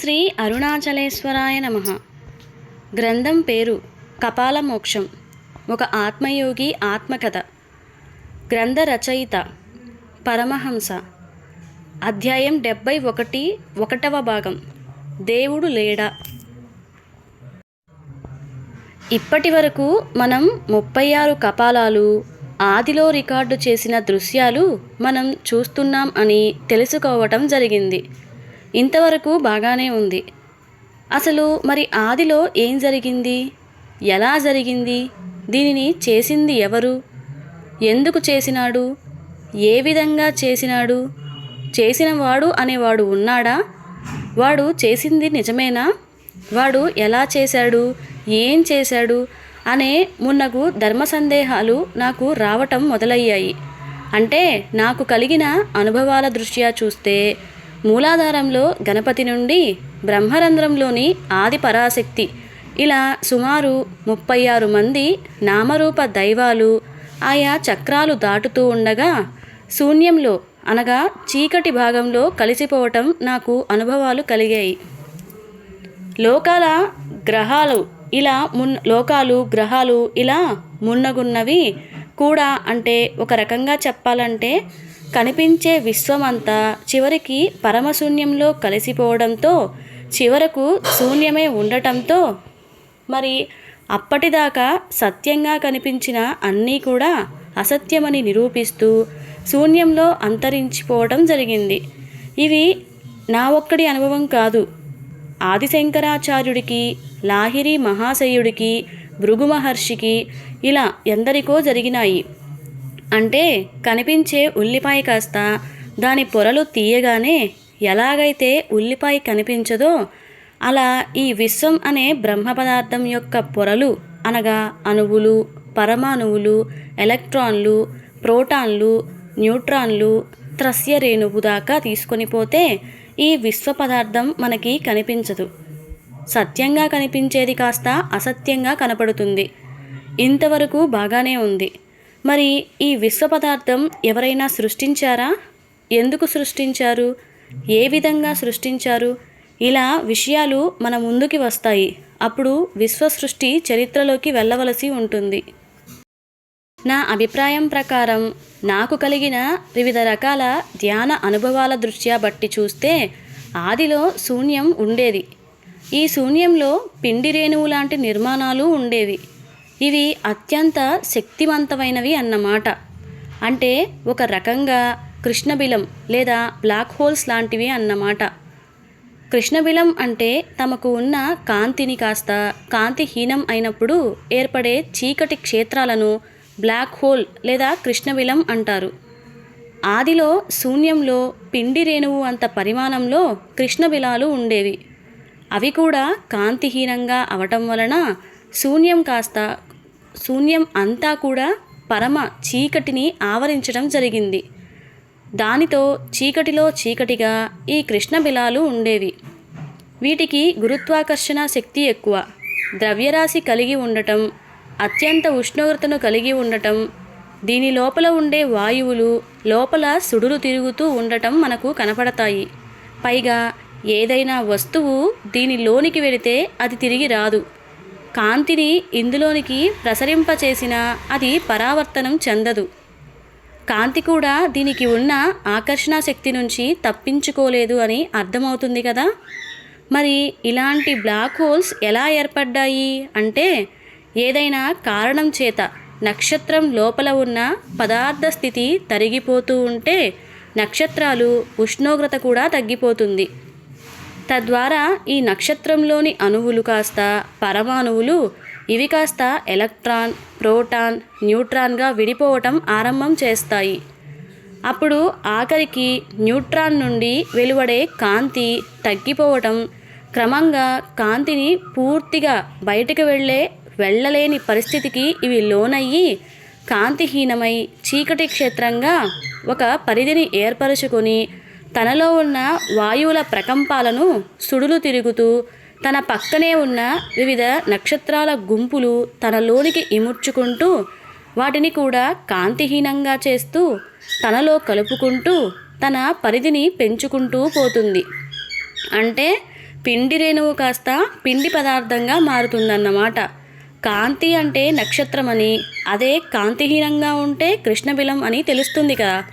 శ్రీ అరుణాచలేశ్వరాయ నమ. గ్రంథం పేరు కపాల మోక్షం ఒక ఆత్మయోగి ఆత్మకథ. గ్రంథ రచయిత పరమహంస. అధ్యాయం డెబ్బై ఒకటి ఒకటవ భాగం. దేవుడు లేడా? ఇప్పటి వరకు మనం ముప్పై ఆరు కపాలాలు ఆదిలో రికార్డు చేసిన దృశ్యాలు మనం చూస్తున్నాం అని తెలుసుకోవటం జరిగింది. ఇంతవరకు బాగానే ఉంది. అసలు మరి ఆదిలో ఏం జరిగింది? ఎలా జరిగింది? దీనిని చేసింది ఎవరు? ఎందుకు చేసినాడు? ఏ విధంగా చేసినాడు? చేసినవాడు అనేవాడు ఉన్నాడా? వాడు చేసింది నిజమేనా? వాడు ఎలా చేశాడు? ఏం చేశాడు? అనే మున్నగు ధర్మ సందేహాలు నాకు రావటం మొదలయ్యాయి. అంటే నాకు కలిగిన అనుభవాల దృష్ట్యా చూస్తే మూలాధారంలో గణపతి నుండి బ్రహ్మరంధ్రంలోని ఆది పరాశక్తి. ఇలా సుమారు ముప్పై ఆరు మంది నామరూప దైవాలు ఆయా చక్రాలు దాటుతూ ఉండగా శూన్యంలో అనగా చీకటి భాగంలో కలిసిపోవటం నాకు అనుభవాలు కలిగాయి. లోకాల గ్రహాలు ఇలా మున్ లోకాలు గ్రహాలు ఇలా మున్నగున్నవి కూడా అంటే ఒక రకంగా చెప్పాలంటే కనిపించే విశ్వమంతా చివరికి పరమశూన్యంలో కలిసిపోవడంతో చివరకు శూన్యమే ఉండటంతో మరి అప్పటిదాకా సత్యంగా కనిపించిన అన్నీ కూడా అసత్యమని నిరూపిస్తూ శూన్యంలో అంతరించిపోవటం జరిగింది. ఇవి నా ఒక్కడి అనుభవం కాదు. ఆదిశంకరాచార్యుడికి లాహిరి మహాశయుడికి భృగు మహర్షికి ఇలా ఎందరికో జరిగినాయి. అంటే కనిపించే ఉల్లిపాయ కాస్త దాని పొరలు తీయగానే ఎలాగైతే ఉల్లిపాయ కనిపించదో అలా ఈ విశ్వం అనే బ్రహ్మ పదార్థం యొక్క పొరలు అనగా అణువులు పరమాణువులు ఎలక్ట్రాన్లు ప్రోటాన్లు న్యూట్రాన్లు త్రస్య రేణువు దాకా తీసుకొని పోతే ఈ విశ్వ పదార్థం మనకి కనిపించదు. సత్యంగా కనిపించేది కాస్త అసత్యంగా కనపడుతుంది. ఇంతవరకు బాగానే ఉంది. మరి ఈ విశ్వ పదార్థం ఎవరైనా సృష్టించారా? ఎందుకు సృష్టించారు? ఏ విధంగా సృష్టించారు? ఇలా విషయాలు మన ముందుకి వస్తాయి. అప్పుడు విశ్వ సృష్టి చరిత్రలోకి వెళ్ళవలసి ఉంటుంది. నా అభిప్రాయం ప్రకారం నాకు కలిగిన వివిధ రకాల ధ్యాన అనుభవాల దృష్ట్యా బట్టి చూస్తే ఆదిలో శూన్యం ఉండేది. ఈ శూన్యంలో పిండి రేణువు లాంటి నిర్మాణాలు ఉండేవి. ఇవి అత్యంత శక్తివంతమైనవి అన్నమాట. అంటే ఒక రకంగా కృష్ణబిలం లేదా బ్లాక్ హోల్స్ లాంటివి అన్నమాట. కృష్ణబిలం అంటే తమకు ఉన్న కాంతిని కాస్త కాంతిహీనం అయినప్పుడు ఏర్పడే చీకటి క్షేత్రాలను బ్లాక్ హోల్ లేదా కృష్ణబిలం అంటారు. ఆదిలో శూన్యంలో పిండి రేణువు అంత పరిమాణంలో కృష్ణబిలాలు ఉండేవి. అవి కూడా కాంతిహీనంగా అవటం వలన శూన్యం కాస్త శూన్యం అంతా కూడా పరమ చీకటిని ఆవరించడం జరిగింది. దానితో చీకటిలో చీకటిగా ఈ కృష్ణబిలాలు ఉండేవి. వీటికి గురుత్వాకర్షణ శక్తి ఎక్కువ. ద్రవ్యరాశి కలిగి ఉండటం అత్యంత ఉష్ణోగ్రతను కలిగి ఉండటం దీని లోపల ఉండే వాయువులు లోపల సుడులు తిరుగుతూ ఉండటం మనకు కనపడతాయి. పైగా ఏదైనా వస్తువు దీనిలోనికి వెళితే అది తిరిగి రాదు. కాంతిని ఇందులోనికి ప్రసరింపచేసినా అది పరావర్తనం చెందదు. కాంతి కూడా దీనికి ఉన్న ఆకర్షణ శక్తి నుంచి తప్పించుకోలేదు అని అర్థమవుతుంది కదా? మరి ఇలాంటి బ్లాక్ హోల్స్ ఎలా ఏర్పడ్డాయి? అంటే ఏదైనా కారణం చేత నక్షత్రం లోపల ఉన్న పదార్థ స్థితి తరిగిపోతూ ఉంటే నక్షత్రాలు ఉష్ణోగ్రత కూడా తగ్గిపోతుంది. తద్వారా ఈ నక్షత్రంలోని అణువులు కాస్త పరమాణువులు ఇవి కాస్త ఎలక్ట్రాన్ ప్రోటాన్ న్యూట్రాన్గా విడిపోవటం ఆరంభం చేస్తాయి. అప్పుడు ఆఖరికి న్యూట్రాన్ నుండి వెలువడే కాంతి తగ్గిపోవటం క్రమంగా కాంతిని పూర్తిగా బయటకు వెళ్ళే వెళ్ళలేని పరిస్థితికి ఇవి లోనయ్యి కాంతిహీనమై చీకటి క్షేత్రంగా ఒక పరిధిని ఏర్పరచుకొని తనలో ఉన్న వాయువుల ప్రకంపాలను సుడులు తిరుగుతూ తన పక్కనే ఉన్న వివిధ నక్షత్రాల గుంపులు తనలోనికి ఇముడ్చుకుంటూ వాటిని కూడా కాంతిహీనంగా చేస్తూ తనలో కలుపుకుంటూ తన పరిధిని పెంచుకుంటూ పోతుంది. అంటే పిండి రేణువు కాస్త పిండి పదార్థంగా మారుతుందన్నమాట. కాంతి అంటే నక్షత్రమని అదే కాంతిహీనంగా ఉంటే కృష్ణబిలం అని తెలుస్తుంది కదా.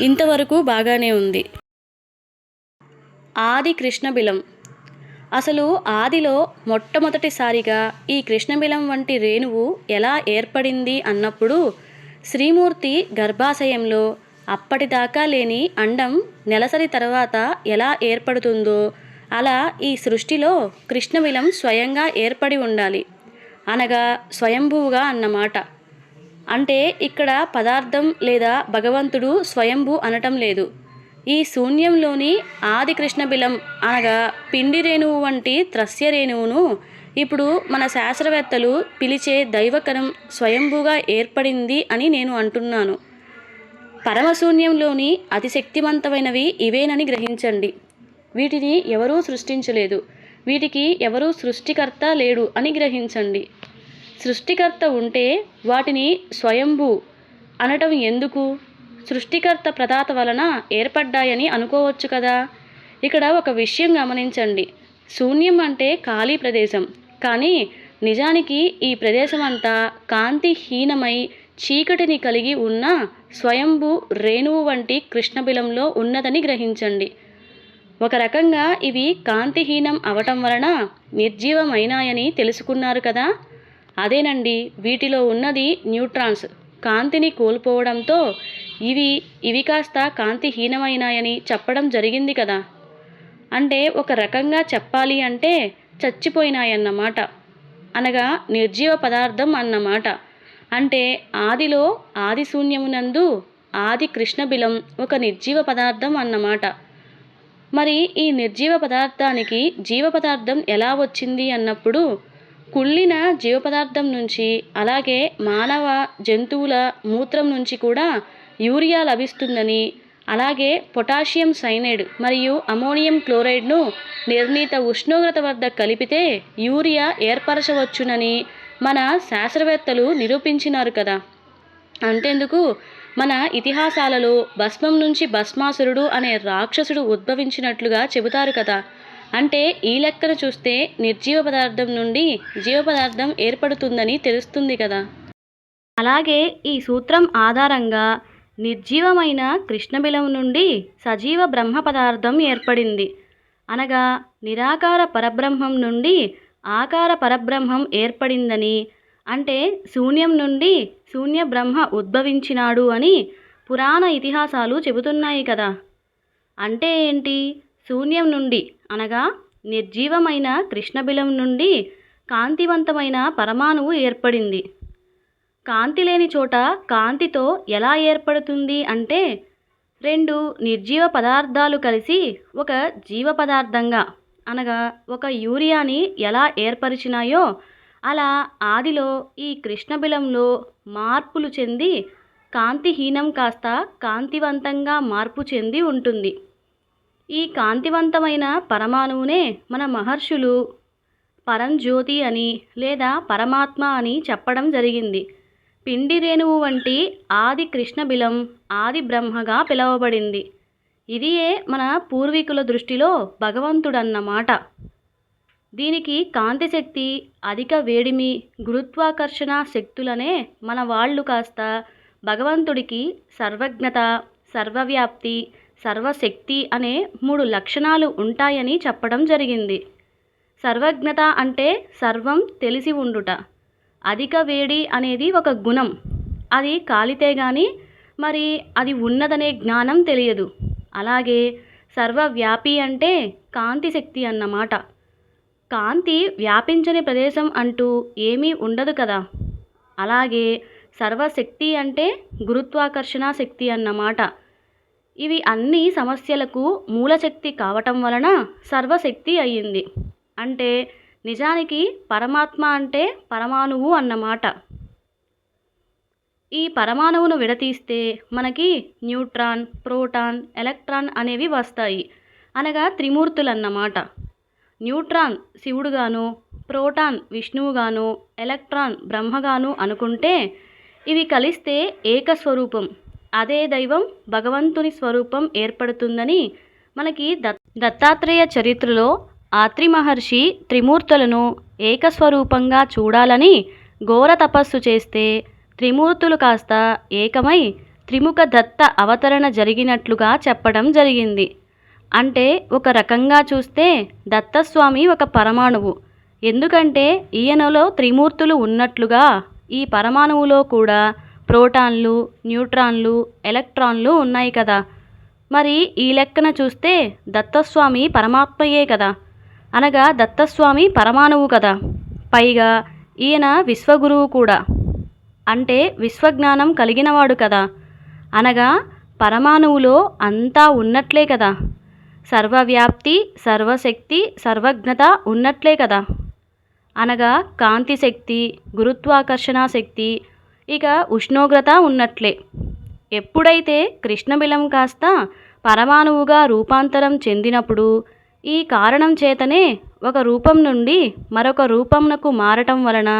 ఇంతవరకు బాగానే ఉంది. ఆది కృష్ణబిలం. అసలు ఆదిలో మొట్టమొదటిసారిగా ఈ కృష్ణబిలం వంటి రేణువు ఎలా ఏర్పడింది అన్నప్పుడు శ్రీమూర్తి గర్భాశయంలో అప్పటిదాకా లేని అండం నెలసరి తర్వాత ఎలా ఏర్పడుతుందో అలా ఈ సృష్టిలో కృష్ణబిలం స్వయంగా ఏర్పడి ఉండాలి. అనగా స్వయంభువుగా అన్నమాట. అంటే ఇక్కడ పదార్థం లేదా భగవంతుడు స్వయంభూ అనటం లేదు. ఈ శూన్యంలోని ఆది కృష్ణబిలం అనగా పిండి రేణువు వంటి త్రస్య రేణువును ఇప్పుడు మన శాస్త్రవేత్తలు పిలిచే దైవకరం స్వయంభూగా ఏర్పడింది అని నేను అంటున్నాను. పరమశూన్యంలోని అతి శక్తివంతమైనవి ఇవేనని గ్రహించండి. వీటిని ఎవరూ సృష్టించలేదు. వీటికి ఎవరూ సృష్టికర్త లేడు అని గ్రహించండి. సృష్టికర్త ఉంటే వాటిని స్వయంభూ అనటం ఎందుకు? సృష్టికర్త ప్రదాత వలన ఏర్పడ్డాయని అనుకోవచ్చు కదా? ఇక్కడ ఒక విషయం గమనించండి. శూన్యం అంటే ఖాళీ ప్రదేశం. కానీ నిజానికి ఈ ప్రదేశం అంతా కాంతిహీనమై చీకటిని కలిగి ఉన్న స్వయంభూ రేణువు వంటి కృష్ణబిలంలో ఉన్నదని గ్రహించండి. ఒక రకంగా ఇవి కాంతిహీనం అవటం వలన నిర్జీవమైనాయని తెలుసుకున్నారు కదా? అదేనండి వీటిలో ఉన్నది న్యూట్రాన్స్. కాంతిని కోల్పోవడంతో ఇవి ఇవి కాస్త కాంతిహీనమైనాయని చెప్పడం జరిగింది కదా. అంటే ఒక రకంగా చెప్పాలి అంటే చచ్చిపోయినాయన్నమాట. అనగా నిర్జీవ పదార్థం అన్నమాట. అంటే ఆదిలో ఆది శూన్యమునందు ఆది కృష్ణబిలం ఒక నిర్జీవ పదార్థం అన్నమాట. మరి ఈ నిర్జీవ పదార్థానికి జీవ పదార్థం ఎలా వచ్చింది అన్నప్పుడు కుళ్ళిన జీవ పదార్థం నుంచి అలాగే మానవ జంతువుల మూత్రం నుంచి కూడా యూరియా లభిస్తుందని అలాగే పొటాషియం సైనైడ్ మరియు అమోనియం క్లోరైడ్ను నిర్ణీత ఉష్ణోగ్రత వద్ద కలిపితే యూరియా ఏర్పరచవచ్చునని మన శాస్త్రవేత్తలు నిరూపించినారు కదా. అంతేందుకు? మన ఇతిహాసాలలో భస్మం నుంచి భస్మాసురుడు అనే రాక్షసుడు ఉద్భవించినట్లుగా చెబుతారు కదా. అంటే ఈ లెక్కను చూస్తే నిర్జీవ పదార్థం నుండి జీవ పదార్థం ఏర్పడుతుందని తెలుస్తుంది కదా. అలాగే ఈ సూత్రం ఆధారంగా నిర్జీవమైన కృష్ణబిలం నుండి సజీవ బ్రహ్మ పదార్థం ఏర్పడింది. అనగా నిరాకార పరబ్రహ్మం నుండి ఆకార పరబ్రహ్మం ఏర్పడిందని అంటే శూన్యం నుండి శూన్య బ్రహ్మ ఉద్భవించినాడు అని పురాణ ఇతిహాసాలు చెబుతున్నాయి కదా. అంటే ఏంటి? శూన్యం నుండి అనగా నిర్జీవమైన కృష్ణబిలం నుండి కాంతివంతమైన పరమాణువు ఏర్పడింది. కాంతి లేని చోట కాంతితో ఎలా ఏర్పడుతుంది అంటే రెండు నిర్జీవ పదార్థాలు కలిసి ఒక జీవ పదార్థంగా అనగా ఒక యూరియాని ఎలా ఏర్పరిచినాయో అలా ఆదిలో ఈ కృష్ణబిలంలో మార్పులు చెంది కాంతిహీనం కాస్త కాంతివంతంగా మార్పు చెంది ఉంటుంది. ఈ కాంతివంతమైన పరమాణువునే మన మహర్షులు పరంజ్యోతి అని లేదా పరమాత్మ అని చెప్పడం జరిగింది. పిండి రేణువు వంటి ఆది కృష్ణబిలం ఆది బ్రహ్మగా పిలవబడింది. ఇదియే మన పూర్వీకుల దృష్టిలో భగవంతుడన్నమాట. దీనికి కాంతి శక్తి అధిక వేడిమి గురుత్వాకర్షణ శక్తులనే మన వాళ్ళు కాస్త భగవంతుడికి సర్వజ్ఞత సర్వవ్యాప్తి సర్వశక్తి అనే మూడు లక్షణాలు ఉంటాయని చెప్పడం జరిగింది. సర్వజ్ఞత అంటే సర్వం తెలిసి ఉండుట. అధిక వేడి అనేది ఒక గుణం. అది కాలితే గాని మరి అది ఉన్నదనే జ్ఞానం తెలియదు. అలాగే సర్వవ్యాపి అంటే కాంతి శక్తి అన్నమాట. కాంతి వ్యాపించని ప్రదేశం అంటూ ఏమీ ఉండదు కదా. అలాగే సర్వశక్తి అంటే గురుత్వాకర్షణ శక్తి అన్నమాట. ఇవి అన్ని సమస్యలకు మూలశక్తి కావటం వలన సర్వశక్తి అయ్యింది. అంటే నిజానికి పరమాత్మ అంటే పరమాణువు అన్నమాట. ఈ పరమాణువును విడతీస్తే మనకి న్యూట్రాన్ ప్రోటాన్ ఎలక్ట్రాన్ అనేవి వస్తాయి. అనగా త్రిమూర్తులు అన్నమాట న్యూట్రాన్ శివుడుగాను ప్రోటాన్ విష్ణువుగాను ఎలక్ట్రాన్ బ్రహ్మగాను అనుకుంటే ఇవి కలిస్తే ఏకస్వరూపం. అదే దైవం భగవంతుని స్వరూపం ఏర్పడుతుందని మనకి దత్ దత్తాత్రేయ చరిత్రలో ఆత్రి మహర్షి త్రిమూర్తులను ఏకస్వరూపంగా చూడాలని ఘోర తపస్సు చేస్తే త్రిమూర్తులు కాస్త ఏకమై త్రిముఖ దత్త అవతరణ జరిగినట్లుగా చెప్పడం జరిగింది. అంటే ఒక రకంగా చూస్తే దత్తస్వామి ఒక పరమాణువు. ఎందుకంటే ఈయనలో త్రిమూర్తులు ఉన్నట్లుగా ఈ పరమాణువులో కూడా ప్రోటాన్లు న్యూట్రాన్లు ఎలక్ట్రాన్లు ఉన్నాయి కదా. మరి ఈ లెక్కన చూస్తే దత్తస్వామి పరమాత్మయే కదా. అనగా దత్తస్వామి పరమాణువు కదా. పైగా ఈయన విశ్వగురువు కూడా. అంటే విశ్వజ్ఞానం కలిగినవాడు కదా. అనగా పరమాణువులో అంతా ఉన్నట్లే కదా. సర్వవ్యాప్తి సర్వశక్తి సర్వజ్ఞత ఉన్నట్లే కదా. అనగా కాంతి శక్తి గురుత్వాకర్షణ శక్తి ఇక ఉష్ణోగ్రత ఉన్నట్లే. ఎప్పుడైతే కృష్ణబిలం కాస్త పరమాణువుగా రూపాంతరం చెందినప్పుడు ఈ కారణం చేతనే ఒక రూపం నుండి మరొక రూపంనకు మారటం వలన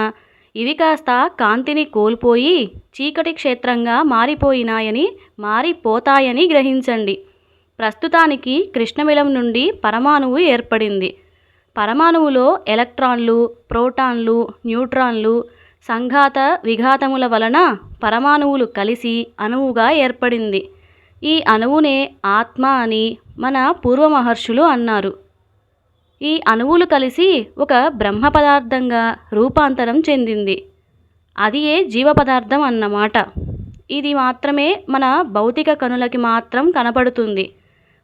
ఇవి కాస్త కాంతిని కోల్పోయి చీకటి క్షేత్రంగా మారిపోయినాయని మారిపోతాయని గ్రహించండి. ప్రస్తుతానికి కృష్ణమిలం నుండి పరమాణువు ఏర్పడింది. పరమాణువులో ఎలక్ట్రాన్లు ప్రోటాన్లు న్యూట్రాన్లు సంఘాత విఘాతముల వలన పరమాణువులు కలిసి అణువుగా ఏర్పడింది. ఈ అణువునే ఆత్మ అని మన పూర్వ మహర్షులు అన్నారు. ఈ అణువులు కలిసి ఒక బ్రహ్మ పదార్థంగా రూపాంతరం చెందింది. అది ఏ జీవ పదార్థం అన్నమాట. ఇది మాత్రమే మన భౌతిక కనులకి మాత్రం కనపడుతుంది.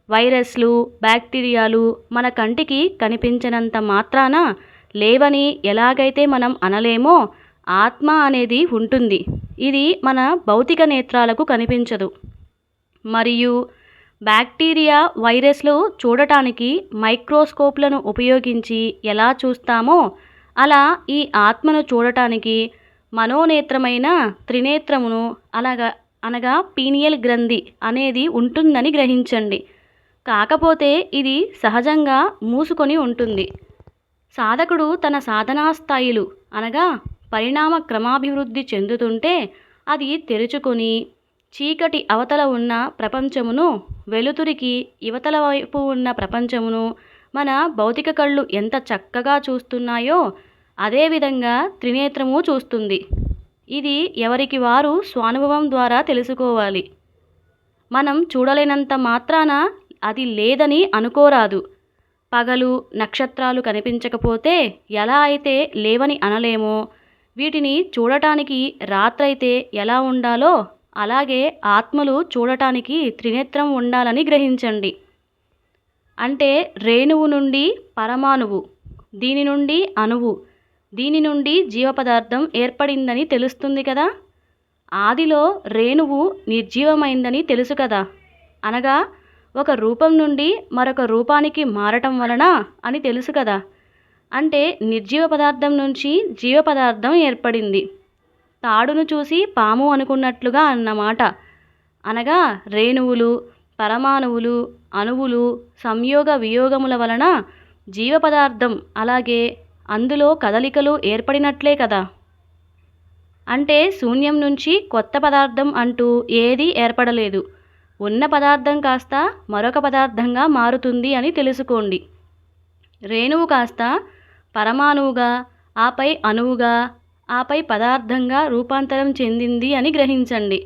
వైరస్లు బ్యాక్టీరియాలు మన కంటికి కనిపించినంత మాత్రాన లేవని ఎలాగైతే మనం అనలేమో ఆత్మ అనేది ఉంటుంది. ఇది మన భౌతిక నేత్రాలకు కనిపించదు. మరియు బ్యాక్టీరియా వైరస్లు చూడటానికి మైక్రోస్కోప్లను ఉపయోగించి ఎలా చూస్తామో అలా ఈ ఆత్మను చూడటానికి మనోనేత్రమైన త్రినేత్రమును అనగా అనగా పీనియల్ గ్రంథి అనేది ఉంటుందని గ్రహించండి. కాకపోతే ఇది సహజంగా మూసుకొని ఉంటుంది. సాధకుడు తన సాధనా స్థాయిలు అనగా పరిణామ క్రమాభివృద్ధి చెందుతుంటే అది తెరుచుకొని చీకటి అవతల ఉన్న ప్రపంచమును వెలుతురికి యువతల వైపు ఉన్న ప్రపంచమును మన భౌతిక కళ్ళు ఎంత చక్కగా చూస్తున్నాయో అదేవిధంగా త్రినేత్రము చూస్తుంది. ఇది ఎవరికి వారు స్వానుభవం ద్వారా తెలుసుకోవాలి. మనం చూడలేనంత మాత్రాన అది లేదని అనుకోరాదు. పగలు నక్షత్రాలు కనిపించకపోతే ఎలా అయితే లేవని అనలేమో వీటిని చూడటానికి రాత్రైతే ఎలా ఉండాలో అలాగే ఆత్మలు చూడటానికి త్రినేత్రం ఉండాలని గ్రహించండి. అంటే రేణువు నుండి పరమాణువు దీని నుండి అణువు దీని నుండి జీవ పదార్థం ఏర్పడిందని తెలుస్తుంది కదా? ఆదిలో రేణువు నిర్జీవమైందని తెలుసు కదా? అనగా ఒక రూపం నుండి మరొక రూపానికి మారటం వలన అని తెలుసు కదా? అంటే నిర్జీవ పదార్థం నుంచి జీవ పదార్థం ఏర్పడింది. తాడును చూసి పాము అనుకున్నట్లుగా అన్నమాట. అనగా రేణువులు పరమాణువులు అణువులు సంయోగ వియోగముల వలన జీవ పదార్థం అలాగే అందులో కదలికలు ఏర్పడినట్లే కదా. అంటే శూన్యం నుంచి కొత్త పదార్థం అంటూ ఏదీ ఏర్పడలేదు. ఉన్న పదార్థం కాస్త మరొక పదార్థంగా మారుతుంది అని తెలుసుకోండి. రేణువు కాస్త పరమాణువుగా ఆపై అణువుగా ఆపై పదార్థంగా రూపాంతరం చెందింది అని గ్రహించండి.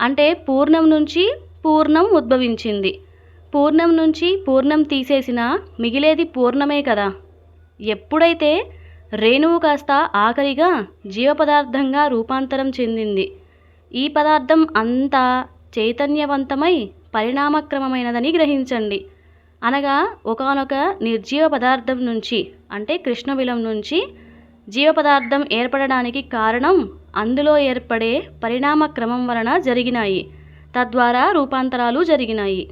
అంటే పూర్ణం నుంచి పూర్ణం ఉద్భవించింది. పూర్ణం నుంచి పూర్ణం తీసేసిన మిగిలేది పూర్ణమే కదా. ఎప్పుడైతే రేణువు కాస్త ఆఖరిగా జీవ పదార్థంగా రూపాంతరం చెందింది ఈ పదార్థం అంతా చైతన్యవంతమై పరిణామక్రమమైనదని గ్రహించండి. అనగా ఒకానొక నిర్జీవ పదార్థం నుంచి అంటే కృష్ణబిలం నుంచి జీవ పదార్థం ఏర్పడడానికి కారణం అందులో ఏర్పడే పరిణామ క్రమం వలన జరిగినాయి. తద్వారా రూపాంతరాలు జరిగినాయి.